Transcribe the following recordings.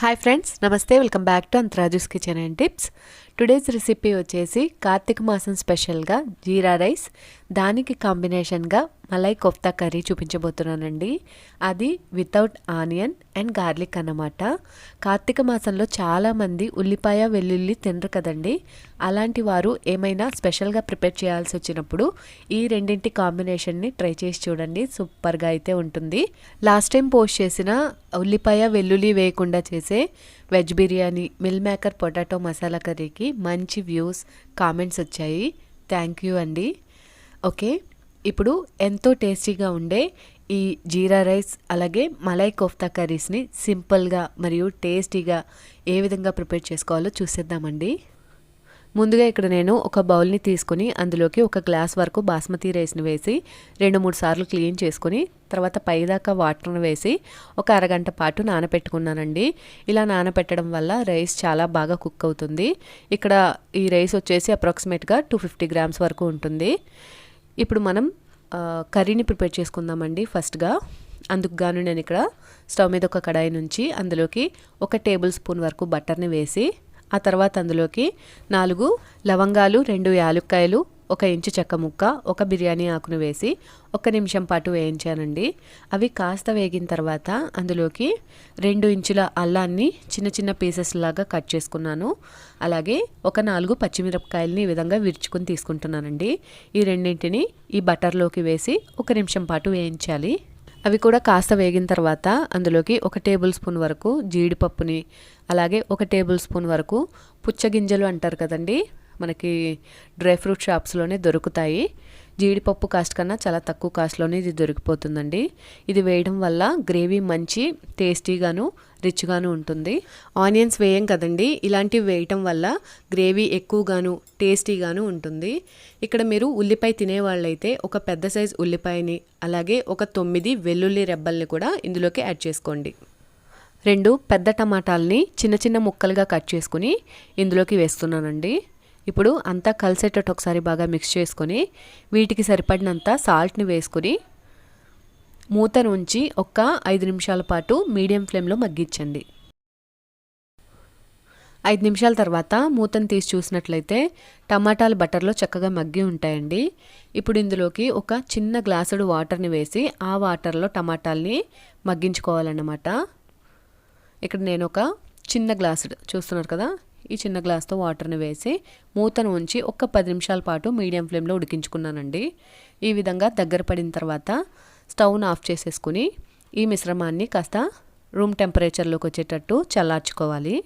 Hi friends నమస్తే welcome back to Antharaju's kitchen and tips today's recipe వచ్చేసి కార్తీక మాసం స్పెషల్గా జీరా రైస్. దానికి కాంబినేషన్గా మలై కోఫ్తా కర్రీ చూపించబోతున్నానండి. అది వితౌట్ ఆనియన్ అండ్ గార్లిక్ అన్నమాట. కార్తీక మాసంలో చాలామంది ఉల్లిపాయ వెల్లుల్లి తినరు కదండి. అలాంటి వారు ఏమైనా స్పెషల్గా ప్రిపేర్ చేయాల్సి వచ్చినప్పుడు ఈ రెండింటి కాంబినేషన్ని ట్రై చేసి చూడండి. సూపర్గా అయితే ఉంటుంది. లాస్ట్ టైం పోస్ట్ చేసిన ఉల్లిపాయ వెల్లుల్లి వేయకుండా చేసే veg biryani meal maker potato masala కర్రీకి మంచి వ్యూస్ కామెంట్స్ వచ్చాయి. థ్యాంక్ యూ అండి. ఓకే ఇప్పుడు ఎంతో టేస్టీగా ఉండే ఈ జీరా రైస్ అలాగే మలై కోఫ్తా కర్రీస్ని సింపుల్గా మరియు టేస్టీగా ఏ విధంగా ప్రిపేర్ చేసుకోవాలో చూసేద్దామండి. ముందుగా ఇక్కడ నేను ఒక బౌల్ని తీసుకుని అందులోకి ఒక గ్లాస్ వరకు బాస్మతి రైస్ని వేసి రెండు మూడు సార్లు క్లీన్ చేసుకుని తర్వాత పైదాకా వాటర్ని వేసి ఒక అరగంట పాటు నానపెట్టుకున్నానండి. ఇలా నానపెట్టడం వల్ల రైస్ చాలా బాగా కుక్ అవుతుంది. ఇక్కడ ఈ రైస్ వచ్చేసి అప్రాక్సిమేట్గా టూ ఫిఫ్టీ గ్రామ్స్ వరకు ఉంటుంది. ఇప్పుడు మనం కర్రీని ప్రిపేర్ చేసుకుందామండి ఫస్ట్గా. అందుకు గాను నేను ఇక్కడ స్టవ్ మీద ఒక కడాయి నుంచి అందులోకి ఒక టేబుల్ స్పూన్ వరకు బటర్ని వేసి ఆ తర్వాత అందులోకి నాలుగు లవంగాలు రెండు యాలుక్కాయలు ఒక ఇంచు చెక్క ముక్క ఒక బిర్యానీ ఆకును వేసి ఒక నిమిషం పాటు వేయించానండి. అవి కాస్త వేగిన తర్వాత అందులోకి రెండు ఇంచుల అల్లాన్ని చిన్న చిన్న పీసెస్ లాగా కట్ చేసుకున్నాను. అలాగే ఒక నాలుగు పచ్చిమిరపకాయలని ఈ విధంగా విరుచుకుని తీసుకుంటున్నానండి. ఈ రెండింటిని ఈ బటర్లోకి వేసి ఒక నిమిషం పాటు వేయించాలి. అవి కూడా కాస్త వేగిన తర్వాత అందులోకి ఒక టేబుల్ స్పూన్ వరకు జీడిపప్పుని అలాగే ఒక టేబుల్ స్పూన్ వరకు పుచ్చగింజలు అంటారు కదండి మనకి డ్రై ఫ్రూట్ షాప్స్లోనే దొరుకుతాయి. జీడిపప్పు కాస్ట్ కన్నా చాలా తక్కువ కాస్ట్లోనే ఇది దొరికిపోతుందండి. ఇది వేయడం వల్ల గ్రేవీ మంచి టేస్టీగాను రిచ్గాను ఉంటుంది. ఆనియన్స్ వేయం కదండి. ఇలాంటివి వేయటం వల్ల గ్రేవీ ఎక్కువగాను టేస్టీగాను ఉంటుంది. ఇక్కడ మీరు ఉల్లిపాయ తినేవాళ్ళైతే ఒక పెద్ద సైజ్ ఉల్లిపాయని అలాగే ఒక తొమ్మిది వెల్లుల్లి రెబ్బల్ని కూడా ఇందులోకి యాడ్ చేసుకోండి. రెండు పెద్ద టమాటాలని చిన్న చిన్న ముక్కలుగా కట్ చేసుకుని ఇందులోకి వేస్తున్నానండి. ఇప్పుడు అంతా కలిసేటట్టు ఒకసారి బాగా మిక్స్ చేసుకొని వీటికి సరిపడినంత సాల్ట్ని వేసుకొని మూతను ఉంచి ఒక ఐదు నిమిషాల పాటు మీడియం ఫ్లేమ్లో మగ్గించండి. ఐదు నిమిషాల తర్వాత మూతను తీసి చూసినట్లయితే టమాటాలు బటర్లో చక్కగా మగ్గి ఉంటాయండి. ఇప్పుడు ఇందులోకి ఒక చిన్న గ్లాసుడు వాటర్ని వేసి ఆ వాటర్లో టమాటాలని మగ్గించుకోవాలన్నమాట. ఇక్కడ నేను ఒక చిన్న గ్లాసుడు చూస్తున్నారు కదా? ఈ చిన్న గ్లాస్తో వాటర్ని వేసి మూతను ఉంచి ఒక పది నిమిషాల పాటు మీడియం ఫ్లేమ్లో ఉడికించుకున్నానండి. ఈ విధంగా దగ్గర పడిన తర్వాత స్టవ్ను ఆఫ్ చేసేసుకుని ఈ మిశ్రమాన్ని కాస్త రూమ్ టెంపరేచర్లోకి వచ్చేటట్టు చల్లార్చుకోవాలి.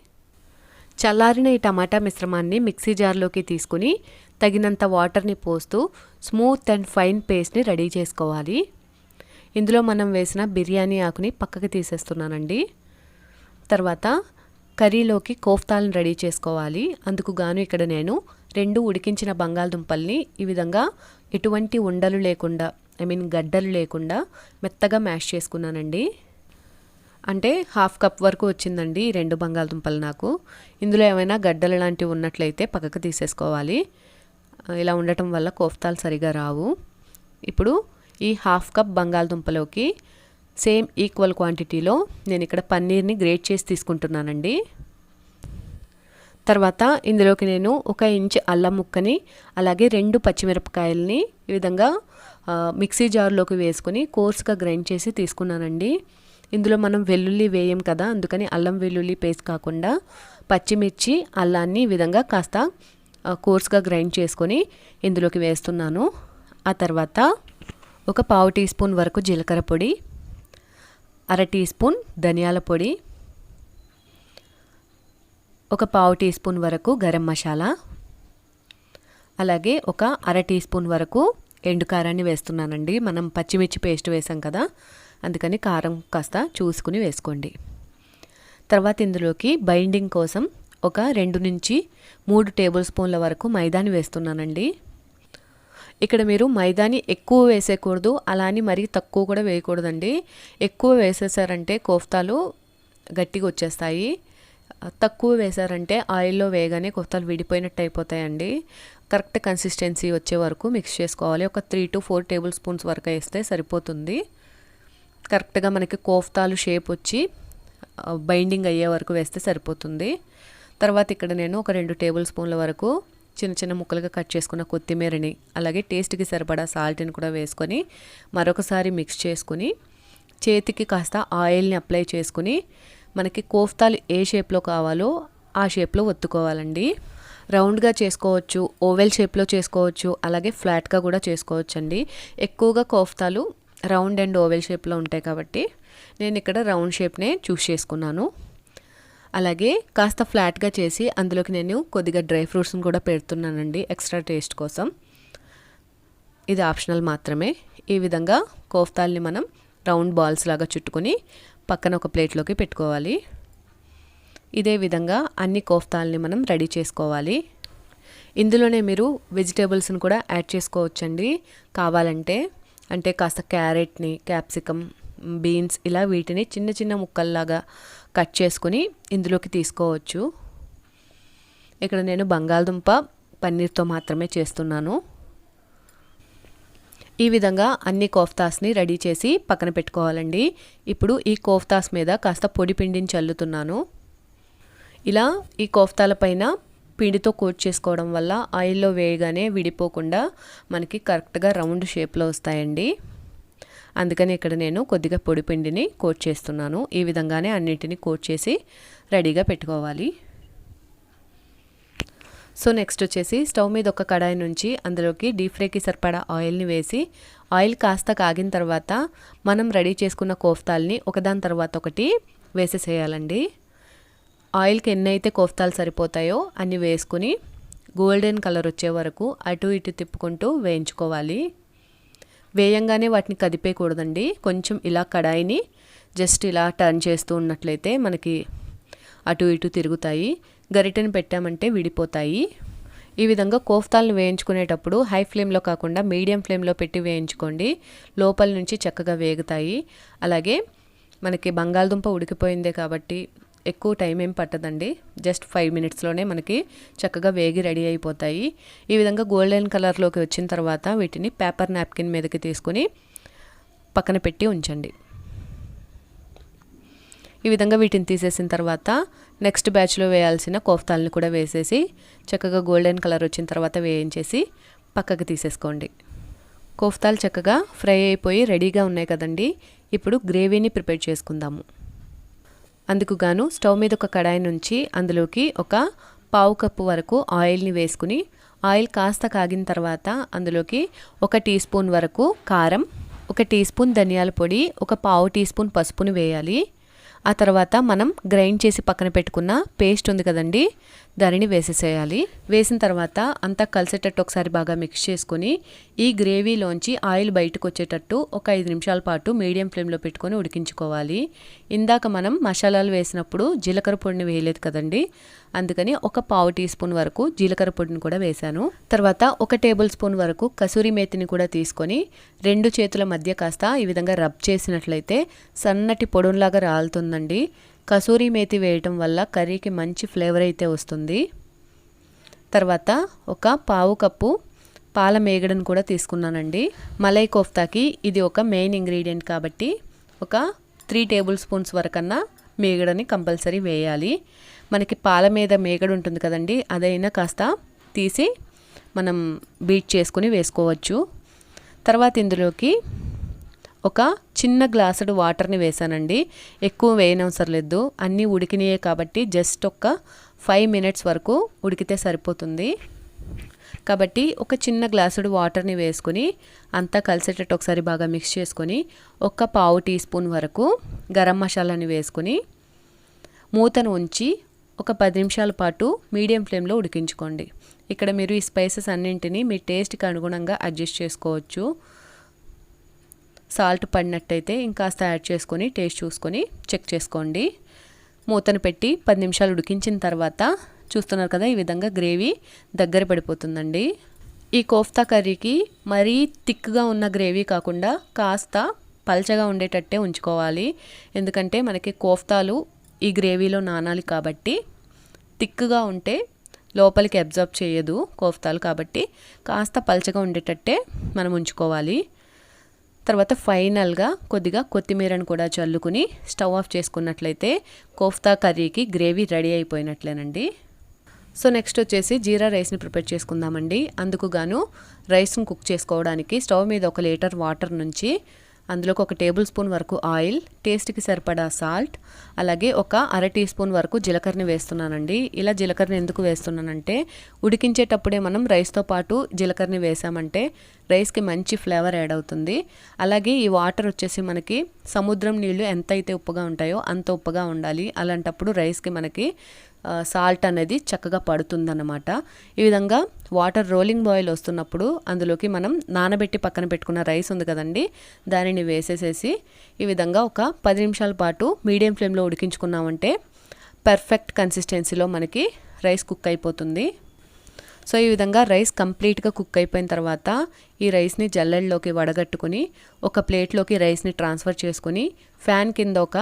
చల్లారిన ఈ టమాటా మిశ్రమాన్ని మిక్సీ జార్లోకి తీసుకుని తగినంత వాటర్ని పోస్తూ స్మూత్ అండ్ ఫైన్ పేస్ట్ని రెడీ చేసుకోవాలి. ఇందులో మనం వేసిన బిర్యానీ ఆకుని పక్కకి తీసేస్తున్నానండి. తర్వాత కర్రీలోకి కోఫ్తాలను రెడీ చేసుకోవాలి. అందుకు గాను ఇక్కడ నేను రెండు ఉడికించిన బంగాళదుంపల్ని ఈ విధంగా ఎటువంటి ఉండలు లేకుండా ఐ మీన్ గడ్డలు లేకుండా మెత్తగా మ్యాష్ చేసుకున్నానండి. అంటే హాఫ్ కప్ వరకు వచ్చిందండి ఈ రెండు బంగాళదుంపలు నాకు. ఇందులో ఏమైనా గడ్డలు లాంటివి ఉన్నట్లయితే పక్కకు తీసేసుకోవాలి. ఇలా ఉండటం వల్ల కోఫ్తాలు సరిగా రావు. ఇప్పుడు ఈ హాఫ్ కప్ బంగాళదుంపలోకి సేమ్ ఈక్వల్ క్వాంటిటీలో నేను ఇక్కడ పన్నీర్ని గ్రేట్ చేసి తీసుకుంటున్నానండి. తర్వాత ఇందులోకి నేను ఒక ఇంచ్ అల్లం ముక్కని అలాగే రెండు పచ్చిమిరపకాయలని ఈ విధంగా మిక్సీ జార్లోకి వేసుకుని కోర్స్గా గ్రైండ్ చేసి తీసుకున్నానండి. ఇందులో మనం వెల్లుల్లి వేయం కదా అందుకని అల్లం వెల్లుల్లి పేస్ట్ కాకుండా పచ్చిమిర్చి అల్లాన్ని ఈ విధంగా కాస్త కోర్స్గా గ్రైండ్ చేసుకొని ఇందులోకి వేస్తున్నాను. ఆ తర్వాత ఒక పావు టీ స్పూన్ వరకు జీలకర్ర పొడి అర టీ స్పూన్ ధనియాల పొడి ఒక పావు టీ స్పూన్ వరకు గరం మసాలా అలాగే ఒక అర టీ స్పూన్ వరకు ఎండు కారాన్ని వేస్తున్నానండి. మనం పచ్చిమిర్చి పేస్ట్ వేసాం కదా అందుకని కారం కాస్త చూసుకుని వేసుకోండి. తర్వాత ఇందులోకి బైండింగ్ కోసం ఒక రెండు నుంచి మూడు టేబుల్ స్పూన్ల వరకు మైదాని వేస్తున్నానండి. ఇక్కడ మీరు మైదాని ఎక్కువ వేసేయకూడదు అలా అని మరీ తక్కువ కూడా వేయకూడదండి. ఎక్కువ వేసేసారంటే కోఫ్తాలు గట్టిగా వచ్చేస్తాయి. తక్కువ వేసారంటే ఆయిల్లో వేయగానే కోఫ్తాలు విడిపోయినట్టు అయిపోతాయండి. కరెక్ట్ కన్సిస్టెన్సీ వచ్చే వరకు మిక్స్ చేసుకోవాలి. ఒక three to four tablespoons వరకు వేస్తే సరిపోతుంది. కరెక్ట్గా మనకి కోఫ్తాలు షేప్ వచ్చి బైండింగ్ అయ్యే వరకు వేస్తే సరిపోతుంది. తర్వాత ఇక్కడ నేను ఒక రెండు టేబుల్ స్పూన్ల వరకు చిన్న చిన్న ముక్కలుగా కట్ చేసుకున్న కొత్తిమీరని అలాగే టేస్ట్కి సరిపడా సాల్ట్ని కూడా వేసుకొని మరొకసారి మిక్స్ చేసుకుని చేతికి కాస్త ఆయిల్ని అప్లై చేసుకుని మనకి కోఫ్తాలు ఏ షేప్లో కావాలో ఆ షేప్లో ఒత్తుకోవాలండి. రౌండ్గా చేసుకోవచ్చు ఓవెల్ షేప్లో చేసుకోవచ్చు అలాగే ఫ్లాట్గా కూడా చేసుకోవచ్చు అండి ఎక్కువగా కోఫ్తాలు రౌండ్ అండ్ ఓవెల్ షేప్లో ఉంటాయి కాబట్టి నేను ఇక్కడ రౌండ్ షేప్నే చూస్ చేసుకున్నాను. అలాగే కాస్త ఫ్లాట్గా చేసి అందులోకి నేను కొద్దిగా డ్రై ఫ్రూట్స్ని కూడా పెడుతున్నానండి ఎక్స్ట్రా టేస్ట్ కోసం. ఇది ఆప్షనల్ మాత్రమే. ఈ విధంగా కోఫ్తాల్ని మనం రౌండ్ బాల్స్ లాగా చుట్టుకొని పక్కన ఒక ప్లేట్లోకి పెట్టుకోవాలి. ఇదే విధంగా అన్ని కోఫ్తాల్ని మనం రెడీ చేసుకోవాలి. ఇందులోనే మీరు వెజిటేబుల్స్ని కూడా యాడ్ చేసుకోవచ్చండి. కావాలంటే అంటే కాస్త క్యారెట్ని క్యాప్సికమ్ బీన్స్ ఇలా వీటిని చిన్న చిన్న ముక్కల్లాగా కట్ చేసుకుని ఇందులోకి తీసుకోవచ్చు. ఇక్కడ నేను బంగాళదుంప పన్నీర్తో మాత్రమే చేస్తున్నాను. ఈ విధంగా అన్ని కోఫ్తాస్ని రెడీ చేసి పక్కన పెట్టుకోవాలండి. ఇప్పుడు ఈ కోఫ్తాస్ మీద కాస్త పొడి పిండిని చల్లుతున్నాను. ఇలా ఈ కోఫ్తాల పైన పిండితో కోట్ చేసుకోవడం వల్ల ఆయిల్లో వేయగానే విడిపోకుండా మనకి కరెక్ట్గా రౌండ్ షేప్లో వస్తాయండి. అందుకని ఇక్కడ నేను కొద్దిగా పొడి పిండిని కోట్ చేస్తున్నాను. ఈ విధంగానే అన్నింటినీ కోట్ చేసి రెడీగా పెట్టుకోవాలి. సో నెక్స్ట్ వచ్చేసి స్టవ్ మీద ఒక కడాయి నుంచి అందులోకి డీప్ ఫ్రైకి సరిపడా ఆయిల్ని వేసి ఆయిల్ కాస్త కాగిన తర్వాత మనం రెడీ చేసుకున్న కోఫ్తాల్ని ఒకదాని తర్వాత ఒకటి వేసేసేయాలండి. ఆయిల్కి ఎన్ని అయితే కోఫ్తాలు సరిపోతాయో అన్ని వేసుకుని గోల్డెన్ కలర్ వచ్చే వరకు అటు ఇటు తిప్పుకుంటూ వేయించుకోవాలి. వేయంగానే వాటిని కదిపేయకూడదండి. కొంచెం ఇలా కడాయిని జస్ట్ ఇలా టర్న్ చేస్తూ ఉన్నట్లయితే మనకి అటు ఇటు తిరుగుతాయి. గరిటెని పెట్టామంటే విడిపోతాయి. ఈ విధంగా కోఫ్తాలను వేయించుకునేటప్పుడు హై ఫ్లేమ్లో కాకుండా మీడియం ఫ్లేమ్లో పెట్టి వేయించుకోండి. లోపల నుంచి చక్కగా వేగుతాయి. అలాగే మనకి బంగాళదుంప ఉడికిపోయిందే కాబట్టి ఎక్కువ టైం ఏం పట్టదండి. జస్ట్ ఫైవ్ మినిట్స్లోనే మనకి చక్కగా వేగి రెడీ అయిపోతాయి. ఈ విధంగా గోల్డెన్ కలర్లోకి వచ్చిన తర్వాత వీటిని పేపర్ నాప్కిన్ మీదకి తీసుకుని పక్కన పెట్టి ఉంచండి. ఈ విధంగా వీటిని తీసేసిన తర్వాత నెక్స్ట్ బ్యాచ్లో వేయాల్సిన కోఫ్తాలని కూడా వేసేసి చక్కగా గోల్డెన్ కలర్ వచ్చిన తర్వాత వేయించేసి పక్కకు తీసేసుకోండి. కోఫ్తాలు చక్కగా ఫ్రై అయిపోయి రెడీగా ఉన్నాయి కదండి. ఇప్పుడు గ్రేవీని ప్రిపేర్ చేసుకుందాము. అందుకు గాను స్టవ్ మీద ఒక కడాయి నుంచి అందులోకి ఒక పావు కప్పు వరకు ఆయిల్ని వేసుకుని ఆయిల్ కాస్త కాగిన తర్వాత అందులోకి ఒక టీ స్పూన్ వరకు కారం ఒక టీ స్పూన్ ధనియాల పొడి ఒక పావు టీ స్పూన్ పసుపుని వేయాలి. ఆ తర్వాత మనం గ్రైండ్ చేసి పక్కన పెట్టుకున్న పేస్ట్ ఉంది కదండి దానిని వేసేసేయాలి. వేసిన తర్వాత అంతా కలిసేటట్టు ఒకసారి బాగా మిక్స్ చేసుకొని ఈ గ్రేవీలోంచి ఆయిల్ బయటకు వచ్చేటట్టు ఒక ఐదు నిమిషాల పాటు మీడియం ఫ్లేమ్లో పెట్టుకొని ఉడికించుకోవాలి. ఇందాక మనం మసాలాలు వేసినప్పుడు జీలకర్ర పొడిని వేయలేదు కదండి? అందుకని ఒక పావు టీ స్పూన్ వరకు జీలకర్ర పొడిని కూడా వేశాను. తర్వాత ఒక టేబుల్ స్పూన్ వరకు కసూరి మేతిని కూడా తీసుకొని రెండు చేతుల మధ్య కాస్త ఈ విధంగా రబ్ చేసినట్లయితే సన్నటి పొడులాగా రాలుతుందండి. కసూరి మేతి వేయటం వల్ల కర్రీకి మంచి ఫ్లేవర్ అయితే వస్తుంది. తర్వాత ఒక పావు కప్పు పాల మేగడను కూడా తీసుకున్నానండి. మలై కోఫ్తాకి ఇది ఒక మెయిన్ ఇంగ్రీడియంట్ కాబట్టి ఒక త్రీ టేబుల్ స్పూన్స్ వరకన్నా మేగడని కంపల్సరీ వేయాలి. మనకి పాల మీద మేగడ ఉంటుంది కదండి అదైనా కాస్త తీసి మనం బీట్ చేసుకుని వేసుకోవచ్చు. తర్వాత ఇందులోకి ఒక చిన్న గ్లాసుడు వాటర్ని వేసానండి ఎక్కువ వేయనవసరం లేదు అన్నీ ఉడికినాయే కాబట్టి జస్ట్ ఒక ఫైవ్ మినిట్స్ వరకు ఉడికితే సరిపోతుంది. కాబట్టి ఒక చిన్న గ్లాసుడు వాటర్ని వేసుకొని అంతా కలిసేటట్టు ఒకసారి బాగా మిక్స్ చేసుకొని ఒక పావు టీ స్పూన్ వరకు గరం మసాలాని వేసుకొని మూతను ఉంచి ఒక పది నిమిషాల పాటు మీడియం ఫ్లేమ్లో ఉడికించుకోండి. ఇక్కడ మీరు ఈ స్పైసెస్ అన్నింటినీ మీ టేస్ట్కి అనుగుణంగా అడ్జస్ట్ చేసుకోవచ్చు. సాల్ట్ పడినట్టయితే ఇంకాస్త యాడ్ చేసుకొని టేస్ట్ చూసుకొని చెక్ చేసుకోండి. మూతను పెట్టి పది నిమిషాలు ఉడికించిన తర్వాత చూస్తున్నారు కదా ఈ విధంగా గ్రేవీ దగ్గర పడిపోతుందండి. ఈ కోఫ్తా కర్రీకి మరీ థిక్గా ఉన్న గ్రేవీ కాకుండా కాస్త పల్చగా ఉండేటట్టే ఉంచుకోవాలి. ఎందుకంటే మనకి కోఫ్తాలు ఈ గ్రేవీలో నానాలి కాబట్టి థిక్గా ఉంటే లోపలికి అబ్జర్బ్ చేయదు కోఫ్తాలు కాబట్టి కాస్త పల్చగా ఉండేటట్టే మనం ఉంచుకోవాలి. తర్వాత ఫైనల్గా కొద్దిగా కొత్తిమీరను కూడా చల్లుకుని స్టవ్ ఆఫ్ చేసుకున్నట్లయితే కోఫ్తా కర్రీకి గ్రేవీ రెడీ అయిపోయినట్లేనండి. సో నెక్స్ట్ వచ్చేసి జీరా రైస్ని ప్రిపేర్ చేసుకుందామండి. అందుకు గాను కుక్ చేసుకోవడానికి స్టవ్ మీద ఒక లీటర్ వాటర్ నుంచి అందులోకి ఒక టేబుల్ స్పూన్ వరకు ఆయిల్ టేస్ట్కి సరిపడా సాల్ట్ అలాగే ఒక అర టీ స్పూన్ వరకు జీలకర్రని వేస్తున్నానండి. ఇలా జీలకర్రని ఎందుకు వేస్తున్నానంటే ఉడికించేటప్పుడే మనం రైస్తో పాటు జీలకర్రని వేసామంటే రైస్కి మంచి ఫ్లేవర్ యాడ్ అవుతుంది. అలాగే ఈ వాటర్ వచ్చేసి మనకి సముద్రం నీళ్ళు ఎంత అయితే ఉప్పుగా ఉంటాయో అంత ఉప్పుగా ఉండాలి. అలాంటప్పుడు రైస్కి మనకి సాల్ట్ అనేది చక్కగా పడుతుందన్నమాట. ఈ విధంగా వాటర్ రోలింగ్ బాయిల్ వస్తున్నప్పుడు అందులోకి మనం నానబెట్టి పక్కన పెట్టుకున్న రైస్ ఉంది కదండి దానిని వేసేసేసి ఈ విధంగా ఒక పది నిమిషాల పాటు మీడియం ఫ్లేమ్లో ఉడికించుకున్నామంటే పర్ఫెక్ట్ కన్సిస్టెన్సీలో మనకి రైస్ కుక్ అయిపోతుంది. సో ఈ విధంగా రైస్ కంప్లీట్గా కుక్ అయిపోయిన తర్వాత ఈ రైస్ని జల్లెల్లోకి వడగట్టుకుని ఒక ప్లేట్లోకి రైస్ని ట్రాన్స్ఫర్ చేసుకుని ఫ్యాన్ కింద ఒక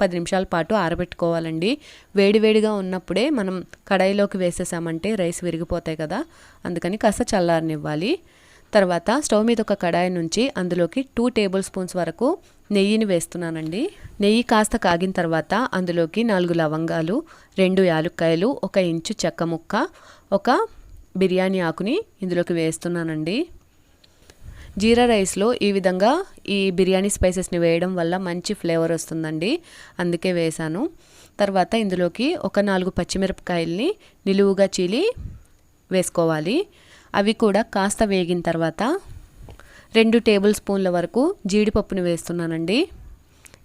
పది నిమిషాల పాటు ఆరబెట్టుకోవాలండి. వేడివేడిగా ఉన్నప్పుడే మనం కడాయిలోకి వేసేసామంటే రైస్ విరిగిపోతాయి కదా అందుకని కాస్త చల్లారనివ్వాలి. తర్వాత స్టవ్ మీద ఒక కడాయి నుంచి అందులోకి టూ టేబుల్ స్పూన్స్ వరకు నెయ్యిని వేస్తున్నానండి. నెయ్యి కాస్త కాగిన తర్వాత అందులోకి నాలుగు లవంగాలు రెండు యాలుక్కాయలు ఒక ఇంచు చెక్క ముక్క ఒక బిర్యానీ ఆకుని ఇందులోకి వేస్తున్నానండి. జీరా రైస్లో ఈ విధంగా ఈ బిర్యానీ స్పైసెస్ని వేయడం వల్ల మంచి ఫ్లేవర్ వస్తుందండి. అందుకే వేశాను. తర్వాత ఇందులోకి ఒక నాలుగు పచ్చిమిరపకాయల్ని నిలువుగా చీలి వేసుకోవాలి. అవి కూడా కాస్త వేగిన తర్వాత రెండు టేబుల్ స్పూన్ల వరకు జీడిపప్పుని వేస్తున్నానండి.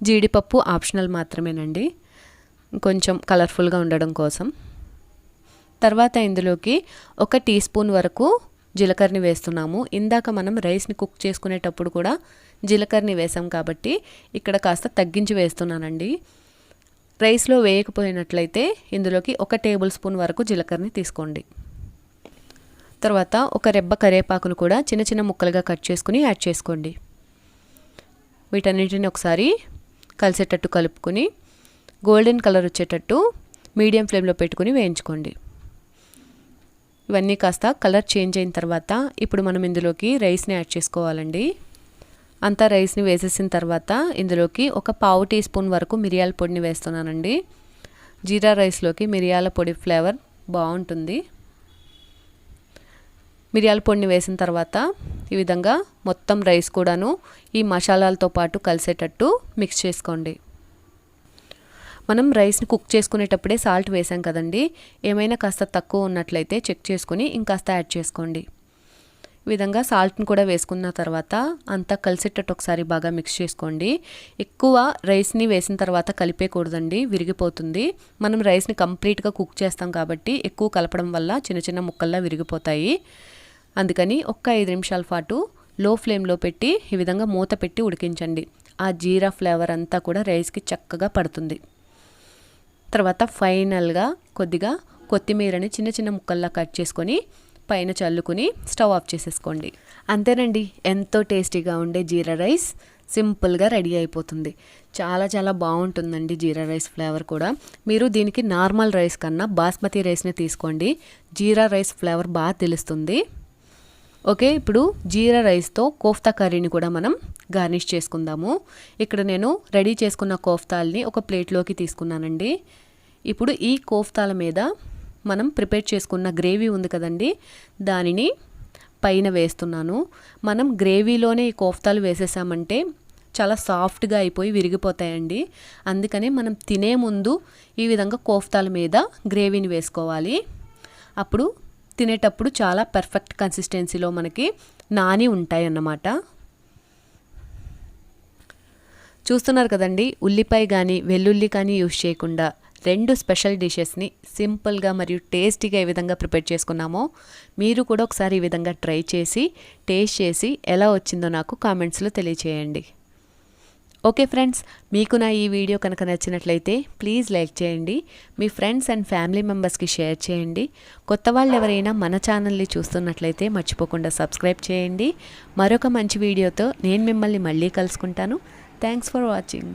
జీడిపప్పు ఆప్షనల్ మాత్రమేనండి. కొంచెం కలర్ఫుల్గా ఉండడం కోసం. తర్వాత ఇందులోకి ఒక టీ స్పూన్ వరకు జీలకర్రని వేస్తున్నాము. ఇందాక మనం రైస్ని కుక్ చేసుకునేటప్పుడు కూడా జీలకర్రని వేసాం కాబట్టి ఇక్కడ కాస్త తగ్గించి వేస్తున్నానండి. రైస్లో వేయకపోయినట్లయితే ఇందులోకి ఒక టేబుల్ స్పూన్ వరకు జీలకర్రని తీసుకోండి. తర్వాత ఒక రెబ్బ కరివేపాకును కూడా చిన్న చిన్న ముక్కలుగా కట్ చేసుకుని యాడ్ చేసుకోండి. వీటన్నిటిని ఒకసారి కలిసేటట్టు కలుపుకొని గోల్డెన్ కలర్ వచ్చేటట్టు మీడియం ఫ్లేమ్లో పెట్టుకుని వేయించుకోండి. ఇవన్నీ కాస్త కలర్ చేంజ్ అయిన తర్వాత ఇప్పుడు మనం ఇందులోకి రైస్ని యాడ్ చేసుకోవాలండి. అంతా రైస్ని వేసేసిన తర్వాత ఇందులోకి ఒక పావు టీ స్పూన్ వరకు మిరియాల పొడిని వేస్తున్నానండి. జీరా రైస్లోకి మిరియాల పొడి ఫ్లేవర్ బాగుంటుంది. మిరియాల పొడిని వేసిన తర్వాత ఈ విధంగా మొత్తం రైస్ కూడాను ఈ మసాలాలతో పాటు కలిసేటట్టు మిక్స్ చేసుకోండి. మనం రైస్ని కుక్ చేసుకునేటప్పుడే సాల్ట్ వేసాం కదండి. ఏమైనా కాస్త తక్కువ ఉన్నట్లయితే చెక్ చేసుకుని ఇంకాస్త యాడ్ చేసుకోండి. ఈ విధంగా సాల్ట్ని కూడా వేసుకున్న తర్వాత అంతా కలిసేటట్టు ఒకసారి బాగా మిక్స్ చేసుకోండి. ఎక్కువ రైస్ని వేసిన తర్వాత కలిపేయకూడదండి విరిగిపోతుంది. మనం రైస్ని కంప్లీట్గా కుక్ చేస్తాం కాబట్టి ఎక్కువ కలపడం వల్ల చిన్న చిన్న ముక్కల్లా విరిగిపోతాయి. అందుకని ఒక్క ఐదు నిమిషాల పాటు లో ఫ్లేమ్లో పెట్టి ఈ విధంగా మూత పెట్టి ఉడికించండి. ఆ జీరా ఫ్లేవర్ అంతా కూడా రైస్కి చక్కగా పడుతుంది. తర్వాత ఫైనల్గా కొద్దిగా కొత్తిమీరని చిన్న చిన్న ముక్కల్లా కట్ చేసుకొని పైన చల్లుకుని స్టవ్ ఆఫ్ చేసేసుకోండి. అంతేనండి. ఎంతో టేస్టీగా ఉండే జీరా రైస్ సింపుల్గా రెడీ అయిపోతుంది. చాలా చాలా బాగుంటుందండి జీరా రైస్ ఫ్లేవర్ కూడా. మీరు దీనికి నార్మల్ రైస్ కన్నా బాస్మతి రైస్ని తీసుకోండి. జీరా రైస్ ఫ్లేవర్ బాగా తెలుస్తుంది. ఓకే ఇప్పుడు జీరా రైస్తో కోఫ్తా కర్రీని కూడా మనం గార్నిష్ చేసుకుందాము. ఇక్కడ నేను రెడీ చేసుకున్న కోఫ్తాల్ని ఒక ప్లేట్లోకి తీసుకున్నానండి. ఇప్పుడు ఈ కోఫ్తాల మీద మనం ప్రిపేర్ చేసుకున్న గ్రేవీ ఉంది కదండి దానిని పైన వేస్తున్నాను. మనం గ్రేవీలోనే ఈ కోఫ్తాలు వేసేసామంటే చాలా సాఫ్ట్గా అయిపోయి విరిగిపోతాయండి. అందుకనే మనం తినే ముందు ఈ విధంగా కోఫ్తాల మీద గ్రేవీని వేసుకోవాలి. అప్పుడు తినేటప్పుడు చాలా పర్ఫెక్ట్ కన్సిస్టెన్సీలో మనకి నాని ఉంటాయి అన్నమాట చూస్తున్నారు కదండి ఉల్లిపాయ కానీ వెల్లుల్లి కానీ యూస్ చేయకుండా రెండు స్పెషల్ డిషెస్ని సింపుల్గా మరియు టేస్టీగా ఏ విధంగా ప్రిపేర్ చేసుకున్నామో మీరు కూడా ఒకసారి ఈ విధంగా ట్రై చేసి టేస్ట్ చేసి ఎలా వచ్చిందో నాకు కామెంట్స్లో తెలియచేయండి. ఓకే ఫ్రెండ్స్ మీకు నా ఈ వీడియో కనుక నచ్చినట్లయితే ప్లీజ్ లైక్ చేయండి. మీ ఫ్రెండ్స్ అండ్ ఫ్యామిలీ మెంబర్స్కి షేర్ చేయండి. కొత్త వాళ్ళు ఎవరైనా మన ఛానల్ని చూస్తున్నట్లయితే మర్చిపోకుండా సబ్స్క్రైబ్ చేయండి. మరొక మంచి వీడియోతో నేను మిమ్మల్ని మళ్ళీ కలుసుకుంటాను. Thanks for watching.